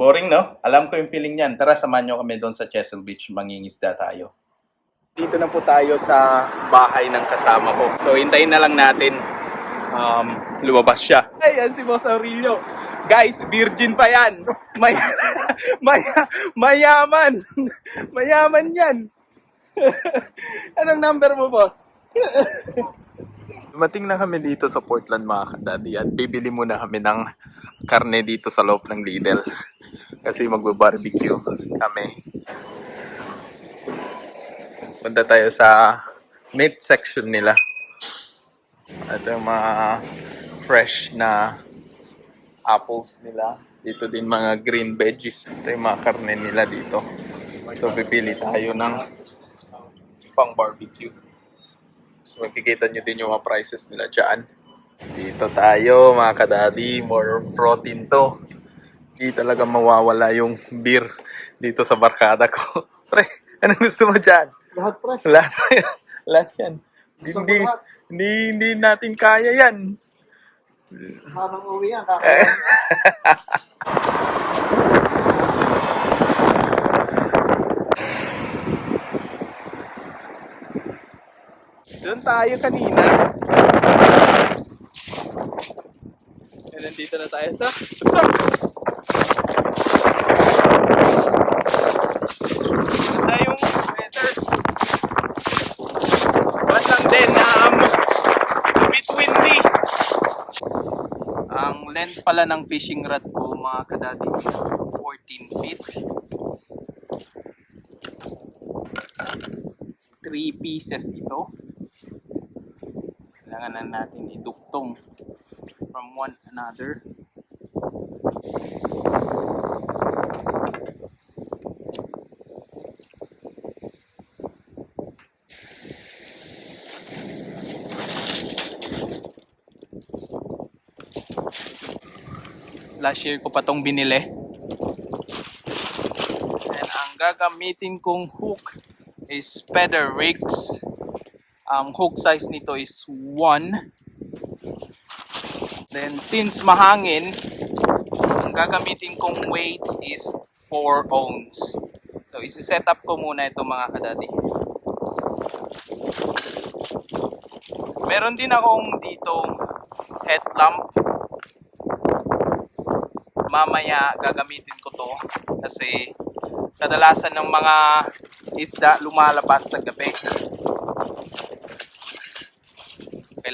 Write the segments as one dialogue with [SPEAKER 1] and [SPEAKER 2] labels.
[SPEAKER 1] Boring, no? Alam ko yung feeling niyan. Tara, samahan nyo kami doon sa Chesil Beach. Mangingisda tayo. Dito na po tayo sa bahay ng kasama ko. So, hintayin na lang natin um, lumabas siya. Ayan si Boss Aurelio. Guys, virgin pa yan. May, may, mayaman. Mayaman yan. Anong number mo, boss? Dumating na kami dito sa Portland mga kadadi at bibili muna kami ng karne dito sa loob ng Lidl. Kasi magbe-barbecue kami. Punta tayo sa meat section nila. Ito yung mga fresh na apples nila. Dito din mga green veggies. Ito yung mga karne nila dito. So pipili tayo ng pang barbecue. So makikita nyo din yung mga prices nila dyan. Dito tayo mga kadadi. More protein to. Hindi talaga mawawala yung beer dito sa barkada ko. Pre, anong gusto mo dyan?
[SPEAKER 2] Lahat pre.
[SPEAKER 1] Lahat. Lahat yan. Hindi, hindi, hindi natin kaya yan.
[SPEAKER 2] Kanang uwi yan. Kakain.
[SPEAKER 1] Doon tayo kanina. And nandito na tayo sa... Na yung weather. But lang din, um. Ang length pala ng fishing rod ko, mga kadadi, is 14 feet. 3 pieces ito. Kailangan na natin iduktong from one another. Last year ko pa tong binili. And ang gagamitin kong hook is Feather Rigs. Ang hook size nito is 1. Then since mahangin, ang gagamitin kong weight is 4 ounce. So isi-set up ko muna ito mga kadadi. Meron din akong dito headlamp. Mamaya gagamitin ko to kasi kadalasan ng mga isda lumalabas sa gabi.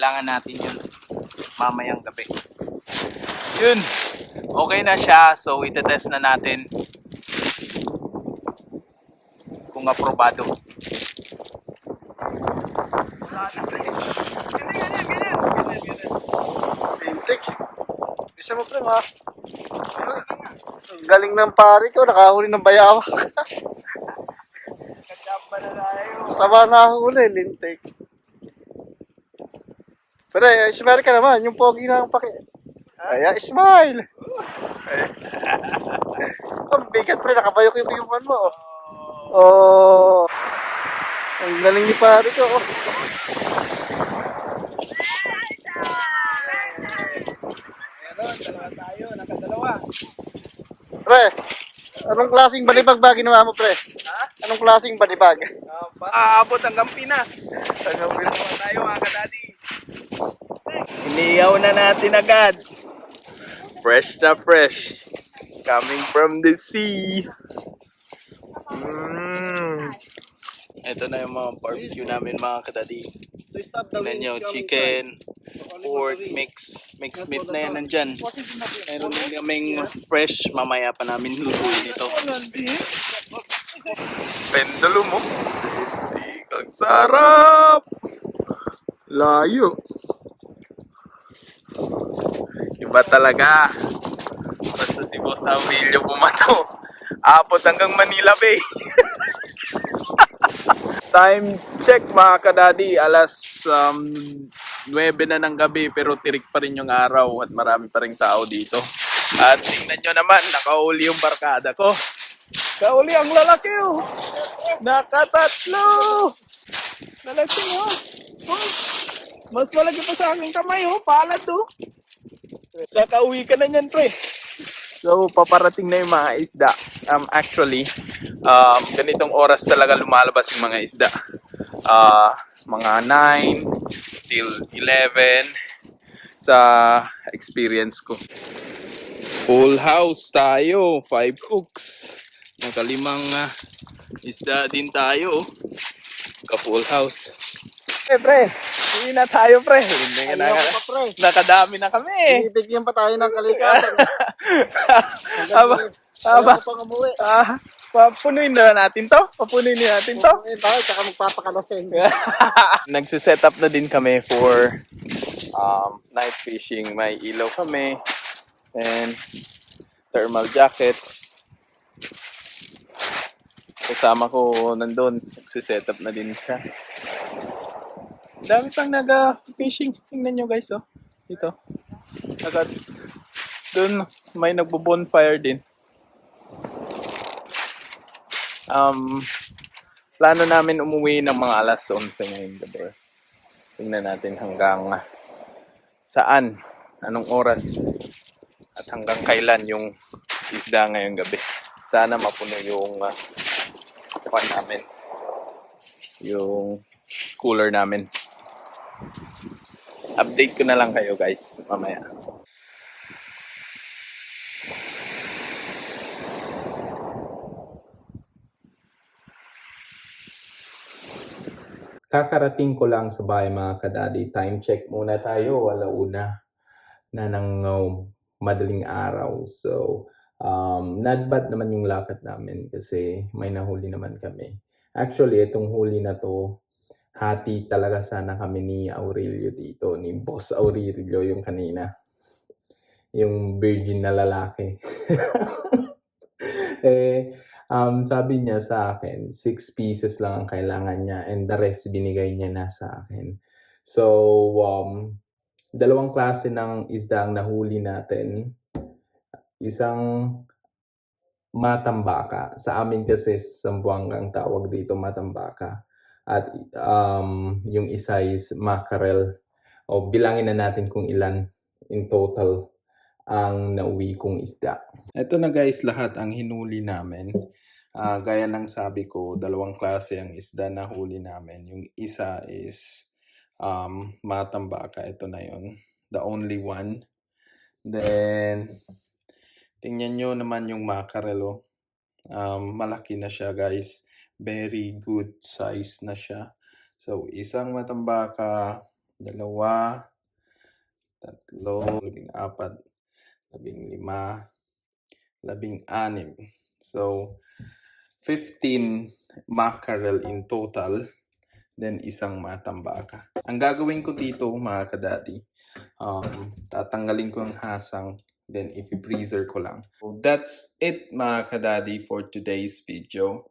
[SPEAKER 1] Kailangan natin yun mamayang gabi. Yun. Okay na siya. So, itetest na natin kung aprobado.
[SPEAKER 2] Pintik. Bisa mo pre ha. Galing ng pare ko. Nakahuli ng bayaw. Sama na huli. Lintik. Pre, smile ka naman. Yung pogi na ang paki. Kaya smile. Ang bigat pre. Nakabayok yung yung mo. Oh. oh. Ang galing ni pare ko. Oh.
[SPEAKER 1] Tayo. Nakadalawa.
[SPEAKER 2] Pre, anong klaseng balibag ba ginawa mo pre?
[SPEAKER 1] Ha?
[SPEAKER 2] Anong klaseng balibag?
[SPEAKER 1] Uh, Aabot hanggang Pinas. Hanggang Pinas tayo mga kadadi. Iniyaw na natin agad. Fresh na fresh. Coming from the sea. Mm. Ito na yung mga barbecue namin mga kadadi. Tingnan nyo, chicken, pork, mix, mix meat na yan nandyan. Meron din kaming fresh, mamaya pa namin lutuin ito. Pendulo mo. Ang sarap! Layo. Iba talaga. Basta si Boss Aurelio pumato. Abot hanggang Manila Bay. Time check mga kadadi. Alas um, 9 na ng gabi pero tirik pa rin yung araw at marami pa rin tao dito. At tingnan nyo naman, nakauli yung barkada ko. Kauli ang lalaki oh. Nakatatlo. Lalaki oh. Mas malaki pa sa aking kamay oh. Palad oh. Kakauwi ka na niyan pre. So, paparating na yung mga isda. Um, actually, um, ganitong oras talaga lumalabas yung mga isda. Ah, mga 9 till 11 sa experience ko. Full house tayo, 5 hooks. Nakalimang ah, isda din tayo. Ka full house. Eh, pre, hindi na tayo, pre. Hindi na,
[SPEAKER 2] ko pa, pre.
[SPEAKER 1] nakadami na kami.
[SPEAKER 2] Bibigyan pa tayo ng kalikasan.
[SPEAKER 1] Aba, aba. Ah, papunuin na natin to. Papunuin na natin to.
[SPEAKER 2] Eh, bakit? Tsaka magpapakalasing.
[SPEAKER 1] Nagsiset up na din kami for um, night fishing. May ilaw kami and thermal jacket. Kasama ko nandun. Nagsiset up na din siya. Dami pang nag-fishing. Tingnan nyo guys, oh. Dito. Naka, dun, may nagbo-bonfire din. Um, plano namin umuwi ng mga alas 11 ngayong gabi. Tingnan natin hanggang saan, anong oras, at hanggang kailan yung isda ngayong gabi. Sana mapuno yung uh, pan namin. Yung cooler namin. Update ko na lang kayo guys mamaya. Kakarating ko lang sa bahay mga kadadi. Time check muna tayo. Wala una na ng um, madaling araw. So, um, not bad naman yung lakad namin kasi may nahuli naman kami. Actually, itong huli na to, hati talaga sana kami ni Aurelio dito, ni Boss Aurelio yung kanina. Yung virgin na lalaki. eh, um, sabi niya sa akin, six pieces lang ang kailangan niya and the rest binigay niya na sa akin. So, um, dalawang klase ng isda ang nahuli natin. Isang matambaka. Sa amin kasi sa Zamboanga ang tawag dito matambaka. At um, yung isa is mackerel. O bilangin na natin kung ilan in total ang nauwi kong isda. Ito na guys lahat ang hinuli namin. Ah, gaya ng sabi ko, dalawang klase ang isda na huli namin. Yung isa is um, matambaka. Ito na yon The only one. Then, tingnan nyo naman yung mackerel. oh. Um, malaki na siya guys. Very good size na siya. So, isang matambaka, dalawa, tatlo, labing apat, labing lima, labing anim. So, 15 mackerel in total. Then, isang matambaka. Ang gagawin ko dito, mga kadati, um, tatanggalin ko ang hasang then i-freezer ko lang. So that's it mga kadadi for today's video.